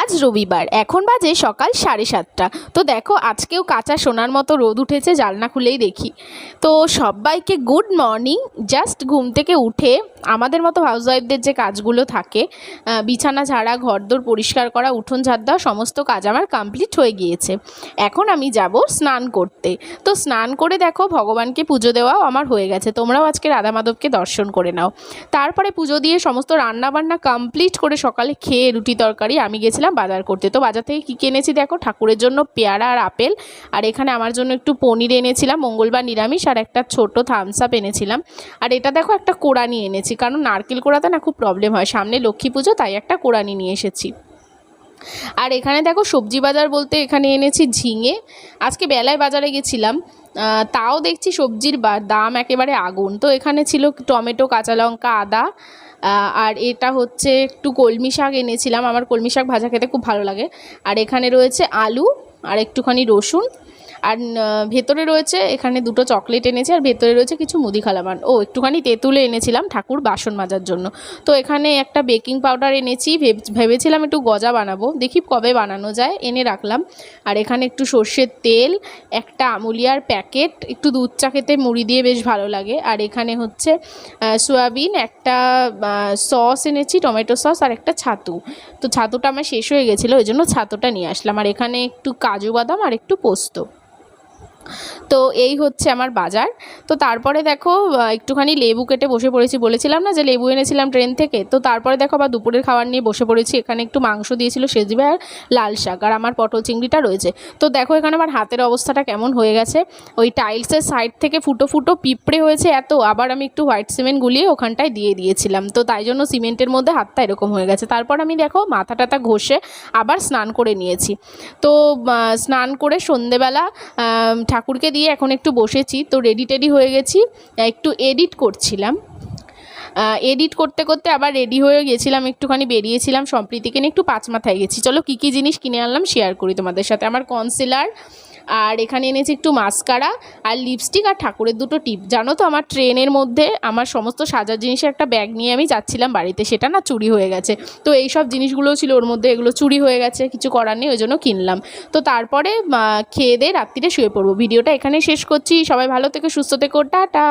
আজ রবিবার, এখন বাজে সকাল সাড়ে সাতটা। তো দেখো, আজকেও কাঁচা সোনার মতো রোদ উঠেছে জালনা খুলেই দেখি। তো সবাইকে গুড মর্নিং জাস্ট ঘুম থেকে উঠে আমাদের মতো হাউসওয়াইফদের যে কাজগুলো থাকে বিছানা ঝাড়া, ঘরদোর পরিষ্কার করা, উঠোন ঝাড় দেওয়া সমস্ত কাজ আমার কমপ্লিট হয়ে গিয়েছে। এখন আমি যাব স্নান করতে। তো স্নান করে দেখো, ভগবানকে পুজো দেওয়াও আমার হয়ে গেছে। তোমরাও আজকে রাধা মাধবকে দর্শন করে নাও। তারপরে পুজো দিয়ে সমস্ত রান্না বান্না কমপ্লিট করে সকালে খেয়ে রুটি তরকারি, আমি গেছিলাম বাজার করতে। তো বাজার থেকে কী কিনেছি দেখো? ঠাকুরের জন্য পেয়ারা আর আপেল। আর এখানে আমার জন্য একটু পনির এনেছিলাম, মঙ্গলবার নিরামিষ, আর একটা ছোট থামস আপ এনেছিলাম। আর এটা দেখো একটা কোড়ানি এনেছি, কারণ নারকেল কোড়াতে না খুব প্রবলেম হয়। সামনে লক্ষ্মী পুজো, তাই একটা কোড়ানি নিয়ে এসেছি। আর এখানে দেখো সবজি বাজার বলতে এখানে এনেছি ঝিঙে। আজকে বেলায় বাজারে গেছিলাম। তাও দেখছি সবজির দাম একেবারে আগুন। তো এখানে ছিল টমেটো, কাঁচা লঙ্কা, আদা। আর এটা হচ্ছে একটু কলমি শাক এনেছিলাম। আমার কলমি শাক ভাজা খেতে খুব ভালো লাগে। আর এখানে রয়েছে আলু আর একটুখানি রসুন। আর ভেতরে রয়েছে, এখানে দুটো চকলেট এনেছি, আর ভেতরে রয়েছে কিছু মুদি খালামান ও, একটুখানি তেঁতুলে এনেছিলাম ঠাকুর বাসন মাজার জন্য। তো এখানে একটা বেকিং পাউডার এনেছি, ভেব- ভেবেছিলাম একটু গজা বানাবো, দেখি কবে বানানো যায়, এনে রাখলাম। আর এখানে একটু সর্ষের তেল, একটা আমুলিয়ার প্যাকেট, একটু দুধ চা খেতে মুড়ি দিয়ে বেশ ভালো লাগে। আর এখানে হচ্ছে সয়াবিন, একটা সস এনেছি, টমেটো সস, আর একটা ছাতু। তো ছাতুটা আমার শেষ হয়ে গেছিল, ওই জন্য ছাতুটা নিয়ে আসলাম। আর এখানে একটু কাজু বাদাম, আর একটু পোস্ত। তো এই হচ্ছে আমার বাজার। তো তারপরে দেখো একটুখানি লেবু কেটে বসে পড়েছি। বলেছিলাম না যে লেবু এনেছিলাম ট্রেন থেকে? তো তারপরে দেখো আবার দুপুরের খাবার নিয়ে বসে পড়েছি। এখানে একটু মাংস দিয়েছিল সেজবে আর লাল শাক আর আমার পটল চিংড়িটা রয়েছে। তো দেখো এখানে আমার হাতের অবস্থাটা কেমন হয়ে গেছে। ওই টাইলসের সাইড থেকে ফুটো ফুটো পিঁপড়ে হয়েছে এত। আবার আমি একটু হোয়াইট সিমেন্ট গুলিয়ে ওখানটায় দিয়ে দিয়েছিলাম। তো তাই জন্য সিমেন্টের মধ্যে হাতটা এরকম হয়ে গেছে। তারপর আমি দেখো মাথা টাথা ঘষে আবার স্নান করে নিয়েছি। তো স্নান করে সন্ধেবেলা ঠাকুরকে দিয়ে এখন একটু বসেছি, তো রেডি টেডি হয়ে গেছি। একটু এডিট করছিলাম। এডিট করতে করতে আবার রেডি হয়ে গেছিলাম, একটুখানি বেরিয়েছিলাম। সম্প্রীতিকে নিয়ে একটু পাঁচ মাথায় গেছি। চলো কী কী জিনিস কিনে আনলাম শেয়ার করি তোমাদের সাথে। আমার কনসিলার আর এখানে এনেছি একটু মাস্কারা আর লিপস্টিক আর ঠাকুরের দুটো টিপ জানো তো আমার ট্রেনের মধ্যে আমার সমস্ত সাজার জিনিসের একটা ব্যাগ নিয়ে আমি যাচ্ছিলাম বাড়িতে, সেটা না চুরি হয়ে গেছে। তো এই সব জিনিসগুলো ছিল ওর মধ্যে, এগুলো চুরি হয়ে গেছে, কিছু করার নেই, ওই জন্য কিনলাম। তো তারপরে খেয়ে দিয়ে রাত্রিরে শুয়ে পড়ব। ভিডিওটা এখানে শেষ করছি। সবাই ভালো থেকে, সুস্থ থেকো, টাটা!